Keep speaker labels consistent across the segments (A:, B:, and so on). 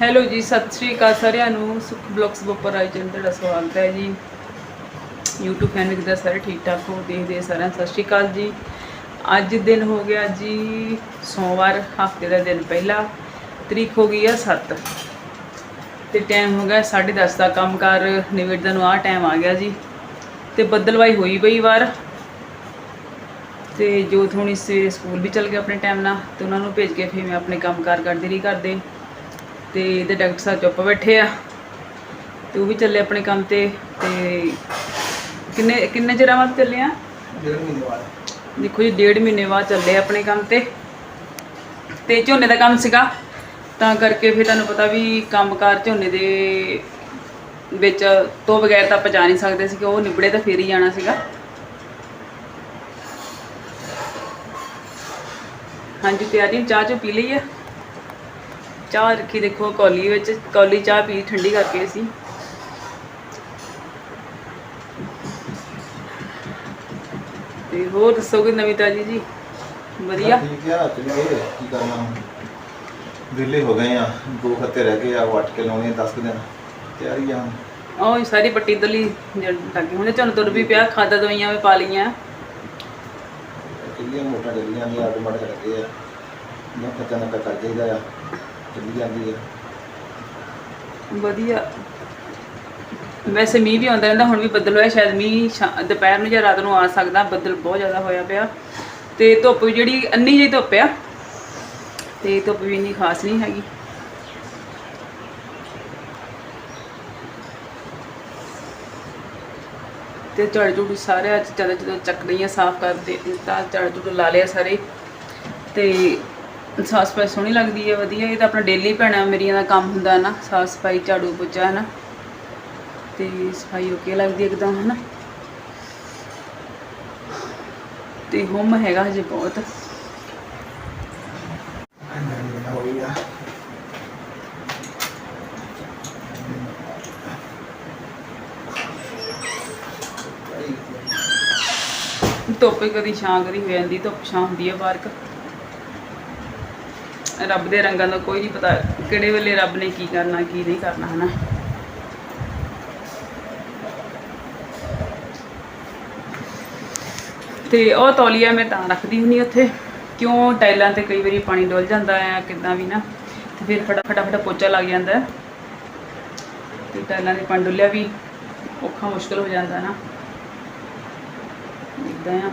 A: Hello ਜੀ, ਸਤਿ ਸ਼੍ਰੀ ਅਕਾਲ ਸਾਰਿਆਂ ਨੂੰ। ਸੁਖ ਬਲੌਗਸ ਉੱਪਰ ਆਈ ਜਨ ਤੁਹਾਡਾ ਸਵਾਗਤ ਹੈ ਜੀ। YouTube ਫੈਨ ਦਾ ਸਾਰੇ ਠੀਕ ਠਾਕ ਹੋ, ਦੇਖਦੇ ਸਾਰਿਆਂ ਸਤਿ ਸ਼੍ਰੀ ਅਕਾਲ ਜੀ। ਅੱਜ ਦਿਨ ਹੋ ਗਿਆ ਜੀ, ਸੋਮਵਾਰ, ਹਫ਼ਤੇ ਦਾ ਦਿਨ ਪਹਿਲਾ। ਤਰੀਕ ਹੋ ਗਈ ਆ 7 ਤੇ ਟਾਈਮ ਹੋ ਗਿਆ 10:30 ਦਾ। ਕੰਮਕਾਰ ਨਿਬੇੜਨ ਨੂੰ ਆ ਟਾਈਮ ਆ ਗਿਆ ਜੀ। ਤੇ ਬੱਦਲਵਾਈ ਹੋਈ ਪਈ ਵਾਰ। ਤੇ ਜੋ ਹੁਣੀ ਸਵੇਰੇ ਸਕੂਲ ਵੀ ਚਲ ਗਏ ਆਪਣੇ ਟਾਈਮ ਨਾਲ। ਤੇ ਉਹਨਾਂ ਨੂੰ ਭੇਜ ਕੇ ਫਿਰ ਮੈਂ ਆਪਣੇ ਕੰਮਕਾਰ ਕਰਦੀ ਰਹੀ ਕਰਦੇ ਤੇ ਇਹਦੇ ਡਾਕਟਰ ਸਾਹਿਬ ਚੁੱਪ ਬੈਠੇ ਆ ਤੇ ਉਹ ਵੀ ਚੱਲੇ ਆਪਣੇ ਕੰਮ ਤੇ ਤੇ ਕਿੰਨੇ ਕਿੰਨੇ ਚਿਰਾਂ ਬਾਅਦ ਚੱਲੇ ਆ?
B: ਡੇਢ ਮਹੀਨੇ ਬਾਅਦ।
A: ਦੇਖੋ ਜੀ ਡੇਢ ਮਹੀਨੇ ਬਾਅਦ ਚੱਲੇ ਆਪਣੇ ਕੰਮ ਤੇ। ਤੇ ਝੋਨੇ ਦਾ ਕੰਮ ਸੀਗਾ ਤਾਂ ਕਰਕੇ ਫਿਰ ਤੁਹਾਨੂੰ ਪਤਾ ਵੀ ਕੰਮਕਾਰ ਝੋਨੇ ਦੇ ਵਿੱਚ ਤੋਂ ਬਗੈਰ ਤਾਂ ਜਾ ਨਹੀਂ ਸਕਦੇ ਸੀ ਕਿ ਉਹ ਨਿਬੜੇ ਤਾਂ ਫੇਰ ਹੀ ਜਾਣਾ ਸੀਗਾ। ਹਾਂਜੀ ਤਿਆਰੀ ਚਾਹ ਚੋ ਪੀ ਲਈ ਆ? ਚਾਹ ਰੱਖੀ ਦੇਖੋ ਕੌਲੀ ਵਿੱਚ ਕੌਲੀ ਚਾਹ ਪੀ ਠੰਡੀ ਕਰਕੇ ਸੀ ਤੇ ਹੋਰ ਦੱਸੋ ਕੋਈ ਨਵੀਂ ਤਾਜੀ ਜੀ? ਵਧੀਆ?
B: ਠੀਕ ਆ ਚਲੀਏ ਕੀ ਕਰਨਾ ਹੁਣ? ਹੋ ਗਏ ਆ ਦੋ ਖੱਤੇ ਰਹਿ ਗਏ ਆ ਵੱਟ ਕੇ ਲਾਉਣੇ 10 ਕੁ ਦਿਨ। ਤਿਆਰੀ ਆ ਹੁਣ।
A: ਉਹ ਸਾਰੀ ਪੱਟੀ ਦਲੀ ਲੱਗੀ ਹੁਣ ਝੋਨੇ ਤੁਰ ਵੀ ਪਿਆ ਖਾਦਾ ਦਵਾਈਆਂ ਵੀ ਪਾ ਲਈਆਂ।
B: ਚਲੀਏ ਮੋਟਾ ਚੱਲੀ ਜਾਂਦੀ ਆ ਮੜ ਲੱਗੇ ਆ। ਨਾ ਖੱਤਾ ਨਾ ਕਰ ਜਾਈਦਾ ਆ। ਚੱਲੀ ਜਾਂਦੀ ਆ
A: ਵਧੀਆ। ਵੈਸੇ ਮੀਂਹ ਵੀ ਆਉਂਦਾ ਰਹਿੰਦਾ, ਹੁਣ ਵੀ ਬੱਦਲ ਹੋਇਆ, ਸ਼ਾਇਦ ਮੀਂਹ ਸ਼ਾ- ਦੁਪਹਿਰ ਨੂੰ ਜਾਂ ਰਾਤ ਨੂੰ ਆ ਸਕਦਾ, ਬੱਦਲ ਬਹੁਤ ਜ਼ਿਆਦਾ ਹੋਇਆ ਪਿਆ। ਤੇ ਧੁੱਪ ਵੀ ਜਿਹੜੀ ਅੰਨੀ ਜਿਹੀ ਧੁੱਪ ਆ, ਤੇ ਧੁੱਪ ਵੀ ਇੰਨੀ ਖਾਸ ਨਹੀਂ ਹੈਗੀ। ਤੇ ਝੜ ਝੂੜੂ ਸਾਰੇ ਅੱਜ ਜਦੋਂ ਜਦੋਂ ਚੱਕ ਲਈਆਂ ਸਾਫ਼ ਕਰਦੇ ਤਾਂ ਝੜ ਝੂੜੂ ਲਾ ਲਿਆ ਸਾਰੇ। ਤੇ ਸਾਫ਼ ਸਫ਼ਾਈ ਸੋਹਣੀ ਲੱਗਦੀ ਹੈ, ਵਧੀਆ। ਇਹ ਤਾਂ ਆਪਣਾ ਡੇਲੀ ਭੈਣਾਂ ਮੇਰੀਆਂ ਦਾ ਕੰਮ ਹੁੰਦਾ ਨਾ, ਸਾਫ਼ ਸਫ਼ਾਈ, ਝਾੜੂ ਪੋਚਾ ਹੈ ਨਾ ਤੇ ਸਫ਼ਾਈ ਓਕੇ ਲੱਗਦੀ ਹੈ ਇੱਕਦਮ ਹੈ ਨਾ ਤੇ ਹੁਮ ਹੈਗਾ ਹਜੇ ਬਹੁਤ। ਧੁੱਪ ਕਦੀ ਛਾਂ ਕਦੀ ਹੋ ਜਾਂਦੀ, ਧੁੱਪ ਛਾਂ ਹੁੰਦੀ ਹੈ ਪਾਰਕ ਰੱਬ ਦੇ ਰੰਗਾਂ ਦਾ ਕੋਈ ਨਹੀਂ ਪਤਾ ਕਿਹੜੇ ਵੇਲੇ ਰੱਬ ਨੇ ਕੀ ਕਰਨਾ, ਕੀ ਨਹੀਂ ਕਰਨਾ, ਹਨਾ? ਤੇ ਉਹ ਤੌਲੀਆ ਮੈਂ ਤਾਂ ਰੱਖਦੀ ਹੁੰਨੀ ਉੱਥੇ। ਕਿਉਂ ਟਾਈਲਾਂ ਤੇ ਕਈ ਵਾਰੀ ਪਾਣੀ ਡੁੱਲ ਜਾਂਦਾ ਆ, ਕਿੱਦਾਂ ਵੀ ਨਾ। ਤੇ ਫਿਰ ਫਟਾ, ਫਟਾਫਟ ਪੋਚਾ ਲੱਗ ਜਾਂਦਾ। ਹੈ। ਤੇ ਟਾਈਲਾਂ ਦੇ ਪਾਣੀ ਡੁੱਲਿਆ ਵੀ ਔਖਾ, ਮੁਸ਼ਕਲ ਹੋ ਜਾਂਦਾ ਨਾ। ਇਦਾਂ ਆ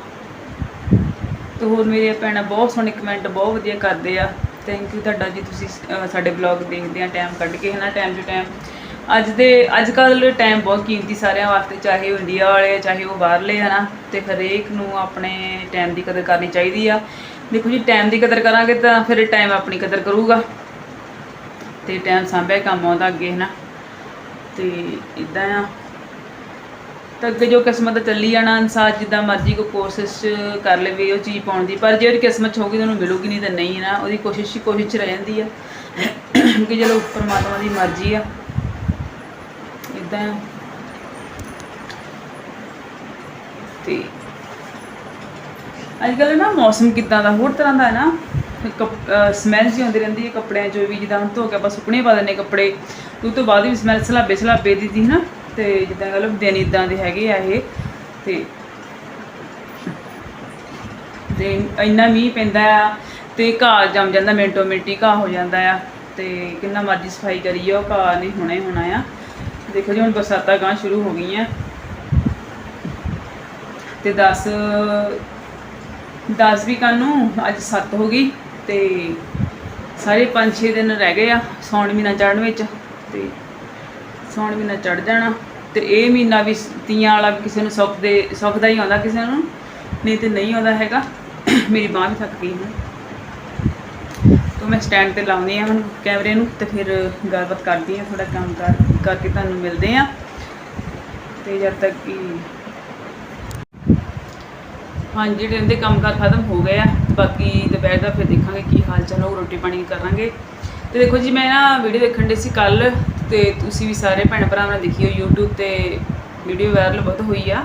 A: ਤੇ ਹੋਰ ਮੇਰੇ ਭੈਣਾਂ ਬਹੁਤ ਸੋਹਣੇ ਕਮੈਂਟ ਬਹੁਤ ਵਧੀਆ ਕਰਦੇ ਆ। ਥੈਂਕ ਯੂ ਤੁਹਾਡਾ ਜੀ ਤੁਸੀਂ ਅਹ, ਸਾਡੇ ਬਲੌਗ ਦੇਖਦੇ ਆ ਟਾਈਮ ਕੱਢ ਕੇ ਹਨਾ ਟਾਈਮ ਟੂ ਟਾਈਮ ਅੱਜ ਦੇ ਅੱਜ ਕੱਲ ਟਾਈਮ ਬਹੁਤ ਕੀਮਤੀ ਸਾਰਿਆਂ ਵਾਸਤੇ ਚਾਹੇ ਉਹ ਇੰਡੀਆ ਵਾਲੇ ਚਾਹੇ ਉਹ ਬਾਹਰਲੇ ਹਨਾ ਤੇ ਹਰੇਕ ਨੂੰ ਆਪਣੇ ਟਾਈਮ ਦੀ ਕਦਰ ਕਰਨੀ ਚਾਹੀਦੀ ਆ। ਦੇਖੋ ਜੀ ਟਾਈਮ ਦੀ ਕਦਰ ਕਰਾਂਗੇ ਤਾਂ ਫਿਰ ਟਾਈਮ ਆਪਣੀ ਕਦਰ ਕਰੂਗਾ। ਤੇ ਟਾਈਮ ਸਾਂਭਿਆ ਕੰਮ ਆਉਂਦਾ ਅੱਗੇ ਹਨਾ। ਤੇ ਇਦਾਂ ਆ। ਤਾਂ ਅੱਗੇ ਜੋ ਕਿਸਮਤ ਚੱਲੀ ਜਾਣਾ ਇਨਸਾਨ ਜਿੱਦਾਂ ਮਰਜ਼ੀ ਕੋ ਕੋਸ਼ਿਸ਼ ਕਰ ਲਵੇ, ਉਹ ਚੀਜ਼ ਪਾਉਣ ਦੀ। ਪਰ ਜਿਹੜੀ ਕਿਸਮਤ 'ਚ ਹੋਊਗੀ ਤੁਹਾਨੂੰ ਮਿਲੂਗੀ ਨਹੀਂ ਤਾਂ ਨਹੀਂ ਨਾ, ਉਹਦੀ ਕੋਸ਼ਿਸ਼ ਹੀ ਕੋਸ਼ਿਸ਼ 'ਚ ਰਹਿ ਜਾਂਦੀ ਆ। ਕਿ ਚਲੋ ਪਰਮਾਤਮਾ ਦੀ ਮਰਜ਼ੀ ਆ। ਇਦਾਂ ਤੇ ਅੱਜ ਕੱਲ੍ਹ ਨਾ ਮੌਸਮ ਕਿਦਾਂ ਦਾ, ਹੋਰ ਤਰ੍ਹਾਂ ਦਾ ਹੈ ਨਾ ਸਮੈਲ ਜੀ ਆਉਂਦੀ ਰਹਿੰਦੀ ਹੈ ਕੱਪੜਿਆਂ 'ਚੋਂ ਵੀ, ਜਿੱਦਾਂ ਹੁਣ ਧੋ ਕੇ ਆਪਾਂ ਸੁੱਕਣੇ ਪਾ ਦਿੰਦੇ ਕੱਪੜੇ। ਉਹ ਤੋਂ ਬਾਅਦ ਵੀ ਸਮੈਲ ਸਲਾਬੇ ਸਲਾਬੇ ਦੀ ਦੀ ਨਾ ਤੇ ਜਿੱਦਾਂ ਕਹ ਲਓ ਦਿਨ ਇਦਾਂ ਦੇ ਹੈਗੇ ਆ ਇਹ, ਤੇ ਤੇ ਇੰਨਾ ਮੀਂਹ ਪੈਂਦਾ ਆ ਤੇ ਘਾਹ ਜੰਮ ਜਾਂਦਾ, ਮਿੰਟੋ ਮਿੰਟੀ ਘਾਹ ਹੋ ਜਾਂਦਾ ਆ, ਤੇ ਕਿੰਨਾ ਮਰਜ਼ੀ ਸਫ਼ਾਈ ਕਰੀਏ, ਉਹ ਘਾਹ ਨਹੀਂ ਹੋਣਾ ਹੀ ਹੋਣਾ ਆ। ਦੇਖੋ ਜੀ, ਹੁਣ ਬਰਸਾਤਾਂ ਗਾਂ ਸ਼ੁਰੂ ਹੋ ਗਈਆਂ। ਤੇ 10 10 ਵੀ ਕੱਲ੍ਹ ਨੂੰ ਅੱਜ 7 ਹੋ ਗਈ, ਤੇ ਸਾਰੇ 5-6 ਦਿਨ ਰਹਿ ਗਏ ਆ ਸੌਣ ਮਹੀਨਾ ਚੜ੍ਹਨ ਵਿੱਚ, ਤੇ ਸੌਣ ਮਹੀਨਾ ਚੜ ਜਾਣਾ। ਤੇ ਇਹ ਮਹੀਨਾ ਵੀ ਤੀਆਂ ਵਾਲਾ ਵੀ ਕਿਸੇ ਨੂੰ ਸੁੱਖ ਦੇ, ਸੁੱਖ ਦਾ ਹੀ ਆਉਂਦਾ ਕਿਸੇ ਨੂੰ, ਨਹੀਂ ਤੇ ਨਹੀਂ ਆਉਂਦਾ ਹੈਗਾ। ਮੇਰੀ ਬਾਂਹ ਵੀ ਥੱਕ ਗਈ ਹੁਣ। ਤੋਂ ਮੈਂ ਸਟੈਂਡ ਤੇ ਲਾਉਂਦੀ ਆ ਹੁਣ ਕੈਮਰੇ ਨੂੰ ਤੇ ਫਿਰ ਗੱਲਬਾਤ ਕਰਦੀ ਆ ਥੋੜਾ ਕੰਮ ਕਰ, ਕਰਕੇ ਤੁਹਾਨੂੰ ਮਿਲਦੇ ਆ ਤੇ ਜਦ ਤੱਕ ਕਿ ਹਾਂਜੀ, ਜਿਹੜੇ ਇਹਦੇ ਕੰਮਕਾਰ ਖਤਮ ਹੋ ਗਏ ਆ, ਬਾਕੀ ਦੁਪਹਿਰ ਦਾ ਫਿਰ ਦੇਖਾਂਗੇ ਕੀ ਹਾਲ ਚਾਲ ਹੋਊ ਰੋਟੀ ਪਾਣੀ ਕਰਾਂਗੇ। ਤੇ ਦੇਖੋ ਜੀ, ਮੈਂ ਨਾ ਵੀਡੀਓ ਦੇਖਣ ਦੇ ਸੀ ਕੱਲ ਤੇ ਤੁਸੀਂ ਵੀ ਸਾਰੇ ਭੈਣ ਭਰਾਵਾਂ ਨੇ ਦੇਖੀ ਹੋ YouTube ਤੇ ਵੀਡੀਓ ਵਾਇਰਲ ਬਹੁਤ ਹੋਈ ਆ।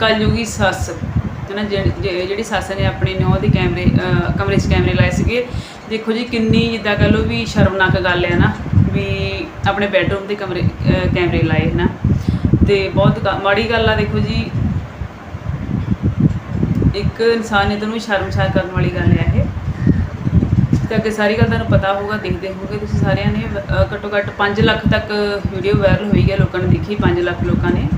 A: ਕਲਯੁਗੀ ਸੱਸ ਹੈ ਨਾ ਜਿਹੜੀ ਜਿਹੜੀ ਸੱਸ ਨੇ ਆਪਣੇ ਨੌਂ ਦੇ ਕੈਮਰੇ ਕਮਰੇ 'ਚ ਕੈਮਰੇ ਲਾਏ ਸੀਗੇ। ਦੇਖੋ ਜੀ ਕਿੰਨੀ ਜਿੱਦਾਂ ਕਹ ਲਓ ਵੀ ਸ਼ਰਮਨਾਕ ਗੱਲ ਹੈ ਨਾ, ਵੀ ਆਪਣੇ ਬੈੱਡਰੂਮ ਦੇ ਕਮਰੇ ਕੈਮਰੇ ਲਾਏ, ਹਨਾ। ਤੇ ਬਹੁਤ ਗ- ਮਾੜੀ ਗੱਲ ਆ, ਦੇਖੋ ਜੀ। ਇੱਕ ਇਨਸਾਨੀਅਤ ਨੂੰ ਸ਼ਰਮਸਾਰ ਕਰਨ ਵਾਲੀ ਗੱਲ ਹੈ। ਤੇ ਅੱਗੇ ਸਾਰੀ ਗੱਲ ਤੁਹਾਨੂੰ ਪਤਾ ਹੋਊਗਾ, ਦੇਖਦੇ ਹੋਗੇ ਤੁਸੀਂ ਸਾਰਿਆਂ ਨੇ। ਘੱਟੋ ਘੱਟ 5 ਲੱਖ ਤੱਕ ਵੀਡੀਓ ਵਾਇਰਲ ਹੋਈ ਹੈ, ਲੋਕਾਂ ਨੇ ਦੇਖੀ 5 ਲੱਖ ਲੋਕਾਂ ਨੇ।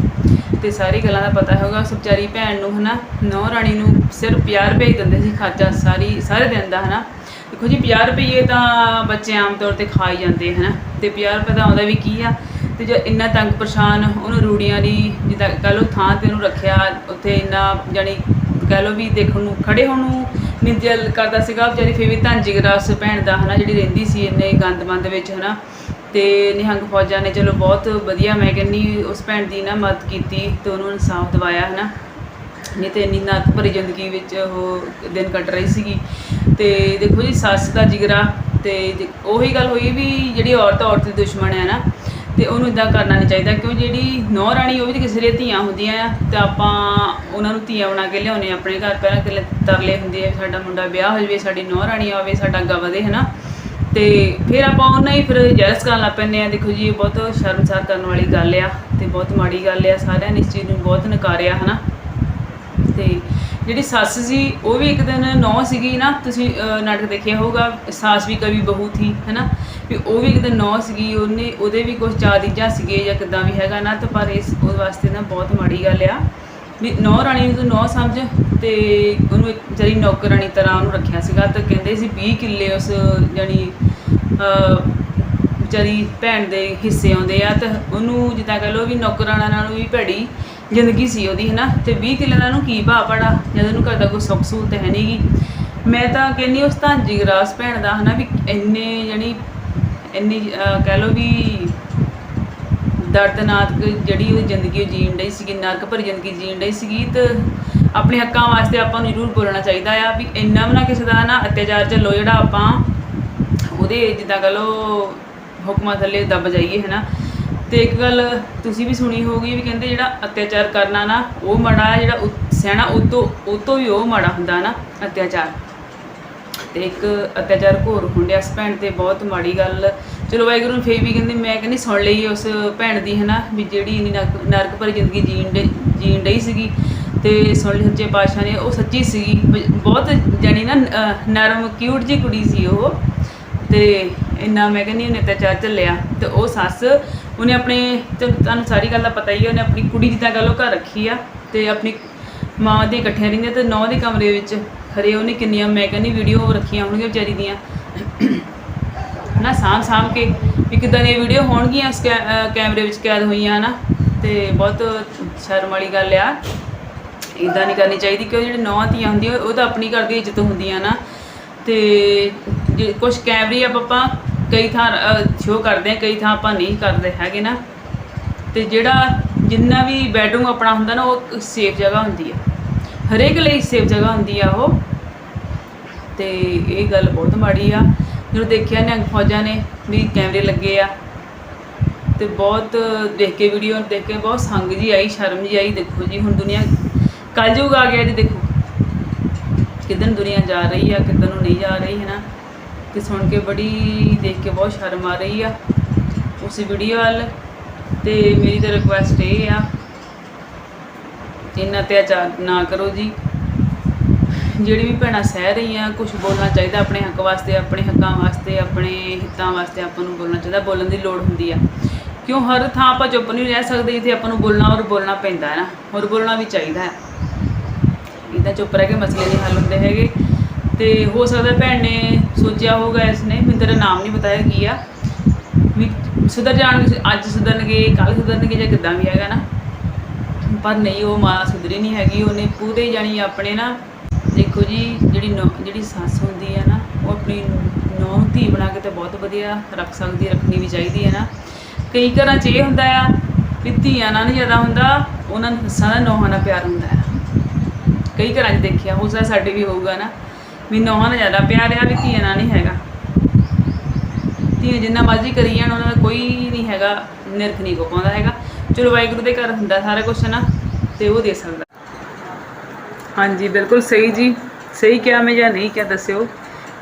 A: ਤੇ ਸਾਰੀ ਗੱਲਾਂ ਦਾ ਪਤਾ ਹੋਊਗਾ, ਉਸ ਵਿਚਾਰੀ ਭੈਣ ਨੂੰ ਹਨਾ, ਨੌ ਰਾਣੀ ਨੂੰ ਸਿਰਫ 50 ਰੁਪਏ ਹੀ ਦਿੰਦੇ ਸੀ ਖਰਚਾ, ਸਾਰੀ, ਸਾਰੇ ਦਿਨ ਦਾ ਹਨਾ। ਦੇਖੋ ਜੀ 50 ਰੁਪਏ ਤਾਂ ਬੱਚੇ ਆਮ ਤੌਰ ਤੇ ਖਾ ਹੀ ਜਾਂਦੇ ਹਨਾ। ਤੇ 50 ਰੁਪਏ ਦਾ ਆਉਂਦਾ ਵੀ ਕੀ ਆ? ਤੇ ਜੇ ਇੰਨਾ ਤੰਗ ਪਰੇਸ਼ਾਨ ਉਹਨੂੰ ਰੂੜੀਆਂ ਦੀ, ਜਿੱਦਾਂ ਕਹ ਲਓ ਥਾਂ ਤੇ ਉਹਨੂੰ ਰੱਖਿਆ, ਉੱਥੇ ਇੰਨਾ, ਜਾਣੀ ਕਹਿ ਲਓ ਵੀ ਦੇਖਣ ਨੂੰ ਖੜੇ ਹੋਣ ਨੂੰ ਨਹੀਂ ਦਿਲ ਕਰਦਾ ਸੀਗਾ, ਵਿਚਾਰੀ ਫੇਰ ਵੀ ਧੰਜੀ ਗਰਾਸ ਭੈਣ ਦਾ ਹਨਾ, ਜਿਹੜੀ ਰਹਿੰਦੀ ਸੀ ਇੰਨੇ ਗੰਦਮੰਦ ਵਿੱਚ ਹਨਾ, ਤੇ ਨਿਹੰਗ ਫੌਜਾਂ ਨੇ ਚਲੋ ਬਹੁਤ ਵਧੀਆ, ਮੈਂ ਕਹਿੰਨੀ ਉਸ ਭੈਣ ਦੀ ਨਾ ਮਦਦ ਕੀਤੀ ਤੇ ਉਹਨੂੰ ਇਨਸਾਫ ਦਿਵਾਇਆ ਹਨਾ, ਨਹੀਂ ਤੇ ਇੰਨੀ ਨਰਕ ਭਰੀ ਜ਼ਿੰਦਗੀ ਵਿੱਚ ਉਹ ਦਿਨ ਕੱਟ ਰਹੀ ਸੀਗੀ, ਤੇ ਦੇਖੋ ਜੀ ਸੱਸ ਦਾ ਜਿਗਰਾ, ਤੇ ਉਹੀ ਗੱਲ ਹੋਈ ਵੀ ਜਿਹੜੀ ਔਰਤ ਔਰਤ ਦੀ ਦੁਸ਼ਮਣ ਹੈ ਨਾ ਤੇ ਉਹਨੂੰ ਇਦਾਂ ਕਰਨਾ ਨਹੀਂ ਚਾਹੀਦਾ, ਕਿਉਂ ਜਿਹੜੀ ਨੌ ਰਾਣੀ ਉਹ ਵੀ ਤਾਂ ਕਿਸੇ ਦੀਆਂ ਧੀਆਂ ਹੁੰਦੀਆਂ ਆ, ਤੇ ਆਪਾਂ ਉਹਨਾਂ ਨੂੰ ਧੀਆਂ ਬਣਾ ਕੇ ਲਿਆਉਨੇ ਆਪਣੇ ਘਰ, ਪਹਿਲਾਂ ਕਿਲੇ ਤਰਲੇ ਹੁੰਦੇ ਆ ਸਾਡਾ ਮੁੰਡਾ ਵਿਆਹ ਹੋ ਜਾਵੇ, ਸਾਡੀ ਨੌ ਰਾਣੀ ਆਵੇ, ਸਾਡਾ ਅੱਗਾ ਵਧੇ, ਹਨਾ? ਤੇ ਫਿਰ ਆਪਾਂ ਉਹਨਾਂ ਹੀ ਫਿਰ ਜੈਸ ਕਰਨ ਲੱਗ ਪੈਂਦੇ ਆ, ਦੇਖੋ ਜੀ, ਇਹ ਬਹੁਤ ਸ਼ਰਮਸਾਰ ਕਰਨ ਵਾਲੀ ਗੱਲ ਆ, ਤੇ ਬਹੁਤ ਮਾੜੀ ਗੱਲ ਆ, ਸਾਰਿਆਂ ਨੇ ਇਸ ਚੀਜ਼ ਨੂੰ ਬਹੁਤ ਨਕਾਰਿਆ, ਹਨਾ? ਤੇ ਜਿਹੜੀ ਸੱਸ ਸੀ, ਉਹ ਵੀ ਇੱਕ ਦਿਨ ਨੌ ਸੀਗੀ ਨਾ, ਤੁਸੀਂ ਨਾਟਕ ਦੇਖਿਆ ਹੋਊਗਾ, ਸਾਸ ਵੀ ਕਵੀ ਬਹੂ ਥੀ, ਹੈਨਾ? ਵੀ ਉਹ ਵੀ ਇੱਕ ਦਿਨ ਨੌ ਸੀਗੀ, ਉਹਨੇ, ਉਹਦੇ ਵੀ ਕੁਝ ਚਾਦੀਜਾਂ ਸੀਗੇ ਜਾਂ ਕਿਦਾਂ ਵੀ ਹੈਗਾ ਨਾ, ਤਾਂ ਪਰ ਇਸ ਉਹਦੇ ਵਾਸਤੇ ਨਾ ਬਹੁਤ ਮਾੜੀ ਗੱਲ ਆ। ਵੀ ਨੌ ਰਾਣੀ ਨੂੰ ਤੂੰ ਨੌ ਸਮਝ, ਤੇ ਉਹਨੂੰ ਇੱਕ ਜਿਹੜੀ ਨੌਕਰਾਣੀ ਤਰ੍ਹਾਂ ਉਹਨੂੰ ਰੱਖਿਆ ਸੀਗਾ, ਤਾਂ ਕਹਿੰਦੇ ਸੀ 20 ਕਿੱਲੇ ਉਸ ਜਾਨੀ ਵਿਚਾਰੀ ਭੈਣ ਦੇ ਹਿੱਸੇ ਆਉਂਦੇ ਆ, ਤਾਂ ਉਹਨੂੰ ਜਿੱਦਾਂ ਕਹ ਲਓ ਵੀ ਨੌਕਰਾਣਾ ਨਾਲੋਂ ਵੀ ਭੈੜੀ ਜ਼ਿੰਦਗੀ ਸੀ ਉਹਦੀ ਹੈ ਨਾ ਤੇ 20 ਕਿੱਲੇ ਨਾਲ ਉਹਨੂੰ ਕੀ ਭਾਅ ਪੜਾ ਜਦ ਉਹਨੂੰ ਘਰ ਦਾ ਕੋਈ ਸੁੱਖ ਸਹੂਲਤ ਹੈ ਨਹੀਂਗੀ ਮੈਂ ਤਾਂ ਕਹਿੰਨੀ ਉਸ ਤਾਂ ਜਿਗਰਾਸ ਭੈਣ ਦਾ ਹੈ ਨਾ ਵੀ ਇੰਨੇ ਜਾਨੀ ਇੰਨੀ ਕਹਿ ਲਓ ਵੀ ਦਰਦਨਾਕ ਜਿਹੜੀ ਉਹ ਜ਼ਿੰਦਗੀ ਉਹ ਜੀਣ ਡਈ ਸੀਗੀ, ਨਰਕ ਭਰੀ ਜ਼ਿੰਦਗੀ ਜੀਣ ਡਈ ਸੀਗੀ, ਤੇ ਆਪਣੇ ਹੱਕਾਂ ਵਾਸਤੇ ਆਪਾਂ ਨੂੰ ਜ਼ਰੂਰ ਬੋਲਣਾ ਚਾਹੀਦਾ ਆ ਵੀ ਇੰਨਾ ਵੀ ਨਾ ਕਿਸੇ ਦਾ ਨਾ ਅਤਿਆਚਾਰ ਚੱਲੋ ਜਿਹੜਾ ਆਪਾਂ ਉਹਦੇ ਜਿੱਦਾਂ ਕਹ ਲਓ ਹੁਕਮਾਂ ਥੱਲੇ ਦੱਬ ਜਾਈਏ ਨਾ ਤੇ ਇੱਕ ਗੱਲ ਤੁਸੀਂ ਵੀ ਸੁਣੀ ਹੋਊਗੀ ਵੀ ਕਹਿੰਦੇ ਜਿਹੜਾ ਅਤਿਆਚਾਰ ਕਰਨਾ ਨਾ, ਉਹ ਮਾੜਾ ਹੈ, ਜਿਹੜਾ ਸਹਿਣਾ ਉਹ ਤੋਂ ਉਹ ਤੋਂ ਵੀ ਉਹ ਮਾੜਾ ਹੁੰਦਾ ਨਾ, ਅਤਿਆਚਾਰ। ਤੇ ਇੱਕ ਅਤਿਆਚਾਰ ਘੋਰ ਹੁੰਦਿਆ ਇਸ ਭੈਣ ਤੇ, ਬਹੁਤ ਮਾੜੀ ਗੱਲ। ਚਲੋ ਵਾਹਿਗੁਰੂ ਨੇ ਫੇਰ ਵੀ ਕਹਿੰਦੇ, ਮੈਂ ਕਹਿੰਦੀ ਸੁਣ ਲਈ ਉਸ ਭੈਣ ਦੀ, ਹਨਾ, ਵੀ ਜਿਹੜੀ ਇੰਨੀ ਨਰਕ- ਨਰਕ ਭਰੀ ਜ਼ਿੰਦਗੀ ਜੀਣ ਡੇ- ਜੀਣ ਡਈ ਸੀਗੀ। ਤੇ ਸੁਣ ਲਈ ਸੱਚੇ ਪਾਤਸ਼ਾਹ ਨੇ, ਉਹ ਸੱਚੀ ਸੀਗੀ। ਬਹੁਤ ਜਾਨੀ ਨਾ ਨਰਮ ਕਿਊਟ ਜੀ ਕੁੜੀ ਸੀ ਉਹ। ਤੇ ਇੰਨਾ ਮੈਂ ਕਹਿੰਦੀ ਉਹਨੇ ਅਤਿਆਚਾਰ ਝੱਲਿਆ। ਤੇ ਉਹ ਸੱਸ ਉਹਨੇ ਆਪਣੇ, ਤੁਹਾਨੂੰ ਸਾਰੀ ਗੱਲ ਦਾ ਪਤਾ ਹੀ ਹੈ ਉਹਨੇ ਆਪਣੀ ਕੁੜੀ ਜਿੱਦਾਂ ਗੱਲ ਉਹ ਘਰ ਰੱਖੀ ਆ ਤੇ ਆਪਣੀ ਮਾਂ ਦੇ ਇਕੱਠੀਆਂ ਰਹਿੰਦੀਆਂ ਤੇ ਨੌ ਦੇ ਕਮਰੇ ਵਿੱਚ ਖਰੇ ਉਹਨੇ ਕਿੰਨੀਆਂ, ਮੈਂ ਕਹਿੰਦੀ ਵੀਡੀਓ ਰੱਖੀਆਂ ਹੋਣਗੀਆਂ ਵਿਚਾਰੀ ਦੀਆਂ। ਨਾ ਸਾਂਭ ਸਾਂਭ ਕੇ ਵੀ ਕਿੱਦਾਂ ਦੀਆਂ ਵੀਡੀਓ ਹੋਣਗੀਆਂ ਉਸ ਕੈ- ਕੈਮਰੇ ਵਿੱਚ ਕੈਦ ਹੋਈਆਂ ਨਾ ਤੇ ਬਹੁਤ ਸ਼ਰਮ ਵਾਲੀ ਗੱਲ ਆ। ਇਦਾਂ ਨਹੀਂ ਕਰਨੀ ਚਾਹੀਦੀ ਕਿ ਉਹ ਜਿਹੜੇ ਨੌਂ ਧੀਆਂ ਹੁੰਦੀਆਂ, ਉਹ ਤਾਂ ਆਪਣੀ ਘਰ ਦੀ ਇੱਜ਼ਤ ਹੁੰਦੀਆਂ ਨਾ। ਤੇ ਜੇ ਕੁਝ ਕੈਮਰੇ ਆ ਆਪਾਂ ਕਈ ਥਾਂ ਸ਼ੋਅ ਕਰਦੇ ਆ, ਕਈ ਥਾਂ ਆਪਾਂ ਨਹੀਂ ਕਰਦੇ ਹੈਗੇ ਨਾ। ਤੇ ਜਿਹੜਾ ਜਿੰਨਾ ਵੀ ਬੈਡਰੂਮ ਆਪਣਾ ਹੁੰਦਾ ਨਾ, ਉਹ ਸੇਫ ਜਗ੍ਹਾ ਹੁੰਦੀ ਆ। ਹਰੇਕ ਲਈ ਸੇਫ ਜਗ੍ਹਾ ਹੁੰਦੀ ਆ ਉਹ। ਤੇ ਇਹ ਗੱਲ ਬਹੁਤ ਮਾੜੀ ਆ। ਜਦੋਂ ਦੇਖਿਆ ਨਿਹੰਗ ਫੌਜਾਂ ਨੇ, ਵੀ ਕੈਮਰੇ ਲੱਗੇ ਆ। ਤੇ ਬਹੁਤ ਦੇਖ ਕੇ ਵੀਡੀਓ ਦੇਖ ਕੇ ਬਹੁਤ ਸੰਗ ਜੀ ਆਈ, ਸ਼ਰਮ ਜੀ ਆਈ, ਦੇਖੋ ਜੀ, ਹੁਣ ਦੁਨੀਆ ਕਲਯੁਗ ਆ ਗਿਆ ਜੀ, ਦੇਖੋ। ਕਿੱਦਨ ਦੁਨੀਆ ਜਾ ਰਹੀ ਆ ਕਿੱਦਨ ਨੂੰ ਨਹੀਂ ਜਾ ਰਹੀ ਹੈ ਨਾ ਤੇ ਸੁਣ ਕੇ ਬੜੀ ਦੇਖ ਕੇ ਬਹੁਤ ਸ਼ਰਮ ਆ ਰਹੀ ਆ ਉਸ ਵੀਡੀਓ ਵੱਲ। ਤੇ ਮੇਰੀ ਤਾਂ ਰਿਕੁਐਸਟ ਇਹ ਆ, ਇੰਨਾ ਅਤਿਆਚਾਰ ਨਾ ਕਰੋ ਜੀ। ਜਿਹੜੀ ਵੀ ਭੈਣਾਂ ਸਹਿ ਰਹੀਆਂ ਕੁਝ ਬੋਲਣਾ ਚਾਹੀਦਾ ਆਪਣੇ ਹੱਕ ਵਾਸਤੇ, ਆਪਣੇ ਹੱਕਾਂ ਵਾਸਤੇ, ਆਪਣੇ ਹਿੱਤਾਂ ਵਾਸਤੇ ਆਪਾਂ ਨੂੰ ਬੋਲਣਾ ਚਾਹੀਦਾ, ਬੋਲਣ ਦੀ ਲੋੜ ਹੁੰਦੀ ਆ। ਕਿਉਂ ਹਰ ਥਾਂ ਆਪਾਂ ਚੁੱਪ ਨਹੀਂ ਰਹਿ ਸਕਦੇ, ਜਿੱਥੇ ਆਪਾਂ ਨੂੰ ਬੋਲਣਾ ਔਰ ਬੋਲਣਾ ਪੈਂਦਾ ਹੈ ਨਾ ਔਰ ਬੋਲਣਾ ਵੀ ਚਾਹੀਦਾ ਹੈ। ਇਦਾਂ ਚੁੱਪ ਰਹਿ ਕੇ ਮਸਲੇ ਨਹੀਂ ਹੱਲ ਹੁੰਦੇ ਹੈਗੇ। ਤੇ ਹੋ ਸਕਦਾ ਭੈਣ ਨੇ ਸੋਚਿਆ ਹੋਊਗਾ ਇਸ ਨੇ, ਮੈਨੂੰ ਤੇਰਾ ਨਾਮ ਨਹੀਂ ਬਤਾਇਆ ਕੀ ਆ। ਵੀ ਸੁਧਰ ਜਾਣਗੇ ਅੱਜ ਸੁਧਰਨਗੇ ਕੱਲ ਸੁਧਰਨਗੇ ਜਾਂ ਕਿੱਦਾਂ ਵੀ ਹੈਗਾ ਨਾ। ਪਰ ਨਹੀਂ, ਉਹ ਮਾਂ ਸੁਧਰੀ ਨਹੀਂ ਹੈਗੀ, ਉਹਨੇ ਪੂਰੇ ਜਾਣੀ ਆਪਣੇ ਨਾ। ਦੇਖੋ ਜੀ, ਜਿਹੜੀ ਨੌ- ਜਿਹੜੀ ਸੱਸ ਹੁੰਦੀ ਹੈ ਨਾ, ਉਹ ਆਪਣੀ ਨੌਂ ਧੀ ਬਣਾ ਕੇ ਤੇ ਬਹੁਤ ਵਧੀਆ ਰੱਖ ਸਕਦੀ, ਰੱਖਣੀ ਵੀ ਚਾਹੀਦੀ ਹੈ ਨਾ। ਕਈ ਘਰਾਂ 'ਚ ਇਹ ਹੁੰਦਾ ਆ ਵੀ ਧੀਆਂ ਨਾਲ ਨਹੀਂ ਜ਼ਿਆਦਾ ਹੁੰਦਾ, ਉਹਨਾਂ ਨੂੰ ਸੱਸਾਂ ਦਾ ਨੌਹਾਂ ਨਾਲ ਪਿਆਰ ਹੁੰਦਾ ਹੈ ਕਈ ਘਰਾਂ 'ਚ ਦੇਖਿਆ, ਹੋ ਸਕਦਾ ਸਾਡੇ ਵੀ ਹੋਊਗਾ ਨਾ। ਵੀ ਨੌਹਾਂ ਨਾਲ ਜ਼ਿਆਦਾ ਪਿਆਰ ਆ ਵੀ ਧੀਆਂ ਨਾਲ ਨਹੀਂ ਹੈਗਾ। ਧੀਆਂ ਜਿੰਨਾ ਮਰਜ਼ੀ ਕਰੀ ਜਾਣ, ਉਹਨਾਂ ਦਾ ਕੋਈ ਨਹੀਂ ਹੈਗਾ, ਨਿਰਖ ਨਹੀਂ ਕੋ ਪਾਉਂਦਾ ਹੈਗਾ। ਚਲੋ ਵਾਹਿਗੁਰੂ ਦੇ ਘਰ ਹੁੰਦਾ ਸਾਰਾ ਕੁਝ ਨਾ ਤੇ ਉਹ ਦੇ ਸਕਦਾ। ਹਾਂਜੀ, ਬਿਲਕੁਲ ਸਹੀ ਜੀ। ਸਹੀ ਕਿਹਾ ਮੈਂ ਜਾਂ ਨਹੀਂ ਕਿਹਾ, ਦੱਸਿਓ।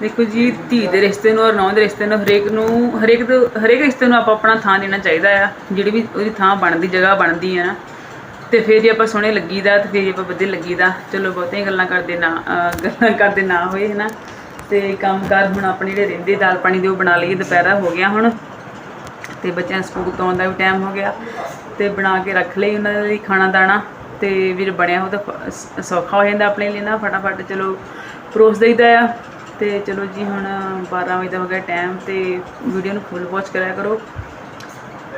A: ਦੇਖੋ ਜੀ, ਧੀ ਦੇ ਰਿਸ਼ਤੇ ਨੂੰ ਔਰ ਨੌਂ ਦੇ ਰਿਸ਼ਤੇ ਨੂੰ ਹਰੇਕ ਨੂੰ, ਹਰੇਕ ਦੇ, ਹਰੇਕ ਰਿਸ਼ਤੇ ਨੂੰ ਆਪਾਂ ਆਪਣਾ ਥਾਂ ਦੇਣਾ ਚਾਹੀਦਾ ਆ। ਜਿਹੜੀ ਵੀ ਉਹਦੀ ਥਾਂ ਬਣਦੀ, ਜਗ੍ਹਾ ਬਣਦੀ ਹੈ ਨਾ। ਤੇ ਫਿਰ ਜੇ ਆਪਾਂ ਸੋਹਣੇ ਲੱਗੀਦਾ ਤੇ ਫਿਰ ਜੇ ਆਪਾਂ ਵਧੀਆ ਲੱਗੀਦਾ, ਚਲੋ ਬਹੁਤੀਆਂ ਗੱਲਾਂ ਕਰਦੇ ਨਾ ਗੱਲਾਂ ਕਰਦੇ ਨਾ ਹੋਏ, ਹਨਾ? ਤੇ ਕੰਮਕਾਰ ਹੁਣ ਆਪਣੇ ਜਿਹੜੇ ਰਹਿੰਦੇ, ਦਾਲ ਪਾਣੀ ਦੇ ਉਹ ਬਣਾ ਲਈਏ, ਦੁਪਹਿਰਾ ਹੋ ਗਿਆ ਹੁਣ। ਤੇ ਬੱਚਿਆਂ ਸਕੂਲ ਤੋਂ ਆਉਣ ਦਾ ਵੀ ਟਾਈਮ ਹੋ ਗਿਆ। ਤੇ ਬਣਾ ਕੇ ਰੱਖ ਲਈ ਉਹਨਾਂ ਲਈ ਖਾਣਾ ਦਾਣਾ। ਤੇ ਵੀਰ ਬਣਿਆ ਉਹ ਤਾਂ ਸੌਖਾ ਹੋ ਜਾਂਦਾ ਆਪਣੇ ਲਈ ਨਾ, ਫਟਾਫਟ ਚਲੋ ਪਰੋਸ ਦਈਦਾ ਆ। ਤੇ ਚਲੋ ਜੀ ਹੁਣ 12 ਵਜੇ ਦਾ ਹੋ ਗਿਆ ਟਾਈਮ ਤੇ ਵੀਡੀਓ ਨੂੰ ਫੁੱਲ ਵਾਚ ਕਰਿਆ ਕਰੋ।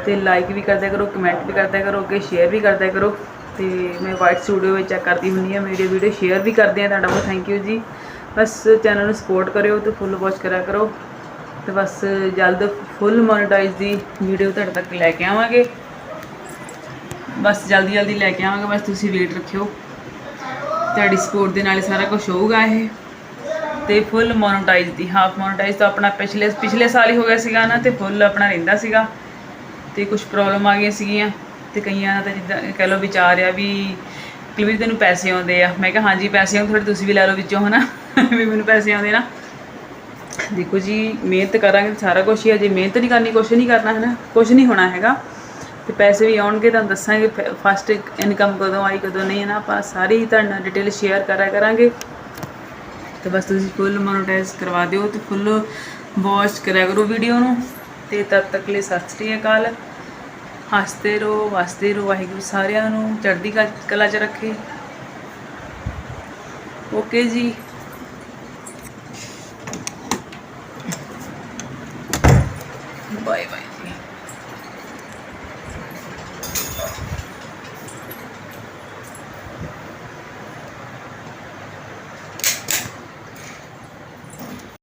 A: ਤੇ ਲਾਈਕ ਵੀ ਕਰਦਿਆ ਕਰੋ ਕਮੈਂਟ ਵੀ ਕਰਦਿਆ ਕਰੋ, ਅੱਗੇ ਸ਼ੇਅਰ ਵੀ ਕਰਦਿਆ ਕਰੋ। ਤੇ ਮੈਂ ਵਾਈਟ ਸਟੂਡੀਓ ਵਿੱਚ ਚੈੱਕ ਕਰਦੀ ਹੁੰਦੀ ਆ ਮੇਰੀ ਵੀਡੀਓ ਸ਼ੇਅਰ ਵੀ ਕਰਦੇ ਆ, ਤੁਹਾਡਾ ਬਹੁਤ ਥੈਂਕ ਯੂ ਜੀ। ਬਸ ਚੈਨਲ ਨੂੰ ਸਪੋਰਟ ਕਰਿਓ ਤੇ ਫੁੱਲ ਵਾਚ ਕਰਿਆ ਕਰੋ। ਤੇ ਬਸ ਜਲਦ ਫੁੱਲ ਮੋਨੇਟਾਈਜ਼ ਦੀ ਵੀਡੀਓ ਤੁਹਾਡੇ ਤੱਕ ਲੈ ਕੇ ਆਵਾਂਗੇ। ਬਸ ਜਲਦੀ ਜਲਦੀ ਲੈ ਕੇ ਆਵਾਂਗੇ, ਬਸ ਤੁਸੀਂ ਵੇਟ ਰੱਖਿਓ। ਤੁਹਾਡੀ ਸਪੋਰਟ ਦੇ ਨਾਲ ਹੀ ਸਾਰਾ ਕੁਝ ਹੋਊਗਾ ਇਹ। ਤੇ ਫੁੱਲ ਮੋਨੇਟਾਈਜ਼ ਦੀ ਹਾਫ ਮੋਨੇਟਾਈਜ਼ ਤਾਂ ਆਪਣਾ ਪਿਛਲੇ ਪਿਛਲੇ ਸਾਲ ਹੀ ਹੋ ਗਿਆ ਸੀਗਾ ਨਾ, ਤੇ ਫੁੱਲ ਆਪਣਾ ਰਹਿੰਦਾ ਸੀਗਾ। ਤੇ ਕੁਝ ਪ੍ਰੋਬਲਮ ਆ ਗਈਆਂ ਸੀਗੀਆਂ ਤੇ ਕਈਆਂ ਦਾ ਤਾਂ ਜਿੱਦਾਂ ਕਹਿ ਲਓ ਵਿਚਾਰ ਆ ਵੀ ਕਿ ਤੈਨੂੰ ਪੈਸੇ ਆਉਂਦੇ ਆ। ਮੈਂ ਕਿਹਾ, ਹਾਂਜੀ, ਪੈਸੇ ਆਉਂਦੇ ਥੋੜੇ ਤੁਸੀਂ ਵੀ ਲੈ ਲਓ ਵਿੱਚੋਂ, ਹਨਾ? ਵੀ ਮੈਨੂੰ ਪੈਸੇ ਆਉਂਦੇ ਨਾ। ਦੇਖੋ ਜੀ, ਮਿਹਨਤ ਕਰਾਂਗੇ ਤਾਂ ਸਾਰਾ ਕੁਝ ਹੀ ਆ। ਜੇ ਮਿਹਨਤ ਨਹੀਂ ਕਰਨੀ ਕੁਝ ਨਹੀਂ ਕਰਨਾ ਹੈ ਨਾ ਕੁਝ ਨਹੀਂ ਹੋਣਾ ਹੈਗਾ। ਤੇ ਪੈਸੇ ਵੀ ਆਉਣਗੇ, ਤੁਹਾਨੂੰ ਦੱਸਾਂਗੇ। ਫਸਟ ਇਨਕਮ ਕਦੋਂ ਆਈ, ਕਦੋਂ ਨਹੀਂ ਹੈ ਨਾ ਆਪਾਂ ਸਾਰੀ ਤੁਹਾਡੇ ਨਾਲ ਡਿਟੇਲ ਸ਼ੇਅਰ ਕਰਿਆ ਕਰਾਂਗੇ। ਤੇ ਬਸ ਤੁਸੀਂ ਫੁੱਲ ਮੋਨੇਟਾਈਜ਼ ਕਰਵਾ ਦਿਓ ਤੇ ਫੁੱਲ ਵਾਚ ਕਰਿਆ ਕਰੋ ਵੀਡੀਓ ਨੂੰ। ਤੇ ਤਦ ਤੱਕ ਲਈ ਸਤਿ ਸ੍ਰੀ ਅਕਾਲ। ਹੱਸਦੇ ਰਹੋ, ਵਸਦੇ ਰਹੋ, ਵਾਹਿਗੁਰੂ ਸਾਰਿਆਂ ਨੂੰ, ਚੜ੍ਹਦੀ ਕਲਾ- ਕਲਾ 'ਚ ਰੱਖੇ। ਓਕੇ ਜੀ।